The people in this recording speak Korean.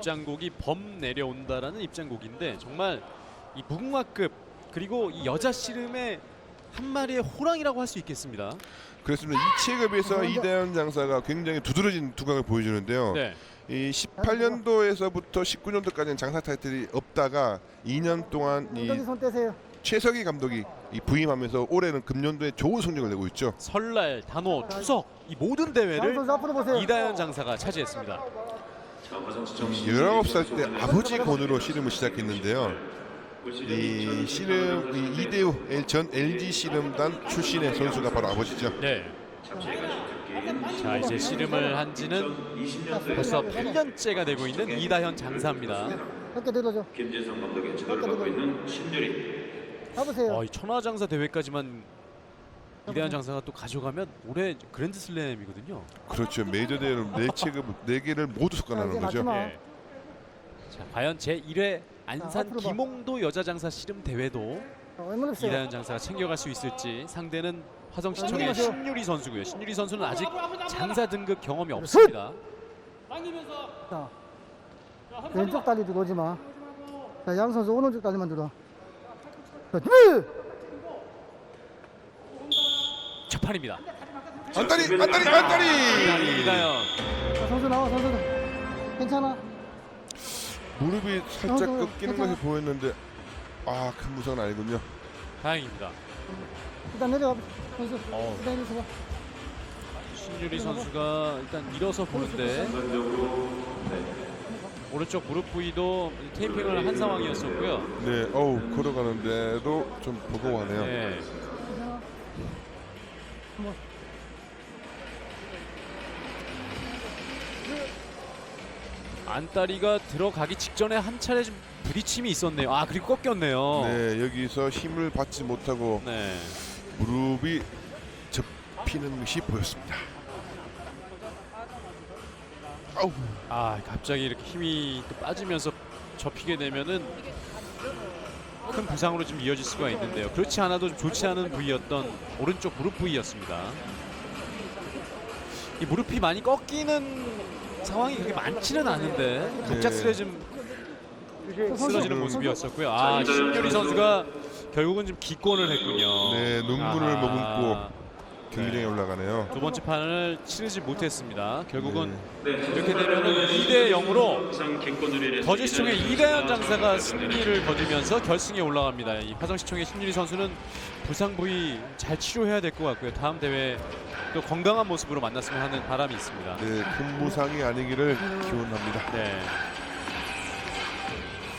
입장곡이 범 내려온다라는 입장곡인데 정말 이 무궁화급 그리고 이 여자 씨름의 한 마리의 호랑이라고 할 수 있겠습니다. 그렇습니다. 이 체급에서 감사합니다. 이대현 장사가 굉장히 두드러진 두각을 보여주는데요. 네. 이 18년도에서부터 19년도까지는 장사 타이틀이 없다가 2년 동안 이 엉덩이 손 떼세요. 최석희 감독이 이 부임하면서 올해는 금년도에 좋은 성적을 내고 있죠. 설날, 단호, 추석 이 모든 양 대회를 선수 앞으로 보세요. 이다현 장사가 차지했습니다. 19살 때 아버지 권으로 씨름을 시작했는데요. 이 씨름 이 이대우 L- 전 LG 씨름단 출신의 선수가 바로 아버지죠. 네. 자 이제 씨름을 한지는 벌써 8년째가 되고 있는 이다현 장사입니다. 함께 들어줘. 김진성 감독의 지도를 받고 있는 신유리. 어, 이 천하장사 대회까지만 이다현 장사가 또 가져가면 올해 그랜드 슬램이거든요. 그렇죠. 메이저 대회를 네 체급 네 개를 모두 속관하는 이제 거죠. 예. 자 과연 제 1회 안산 앞으로 봐. 김홍도 여자 장사 씨름 대회도 세요. 이다현 장사가 챙겨갈 수 있을지 상대는 화성시청의 안녕하세요. 신유리 선수고요. 신유리 선수는 아직 장사 등급 경험이 없습니다. 자, 왼쪽 다리 들어오지 마. 자, 양 선수 오른쪽 다리만 들어. 자, 준 비! 첫 판입니다. 안다리 안다리 다리 안다리. 이다현. 자, 선수 나와, 선수. 괜찮아. 무릎이 살짝 어, 어, 꺾이는 괜찮아. 것이 보였는데 아 큰 부상은 아니군요. 다행입니다. 일단 내려가. 선수. 어. 일단 내려가. 신유리 선수가 일단 일어서 보는데 오른쪽 무릎 부위도 테이핑을 한 상황이었었고요. 네, 어우 걸어가는데도 좀 버거워하네요. 네. 한번. 안다리가 들어가기 직전에 한 차례 좀 부딪힘이 있었네요. 아 그리고 꺾였네요. 네, 여기서 힘을 받지 못하고 네. 무릎이 접히는 것이 보였습니다. 아우, 아 갑자기 이렇게 힘이 또 빠지면서 접히게 되면은 큰 부상으로 좀 이어질 수가 있는데요. 그렇지 않아도 좀 좋지 않은 부위였던 오른쪽 무릎 부위였습니다. 이 무릎이 많이 꺾이는 상황이 그렇게 많지는 않은데 갑작스레 좀 쓰러지는 모습이었었고요. 아 신유리 선수가 결국은 좀 기권을 했군요. 네, 눈물을 아하. 머금고 경기장에 올라가네요. 두 번째 판을 치르지 못했습니다. 결국은 네. 이렇게 되면은 2대 0으로 항상 객권을 거제시청의 이다현 장사가 승리를 거두면서 결승에 올라갑니다. 이 화성시청의 신유리 선수는 부상 부위 잘 치료해야 될 것 같고요. 다음 대회 또 건강한 모습으로 만났으면 하는 바람이 있습니다. 네, 큰 부상이 아니기를 기원합니다. 네.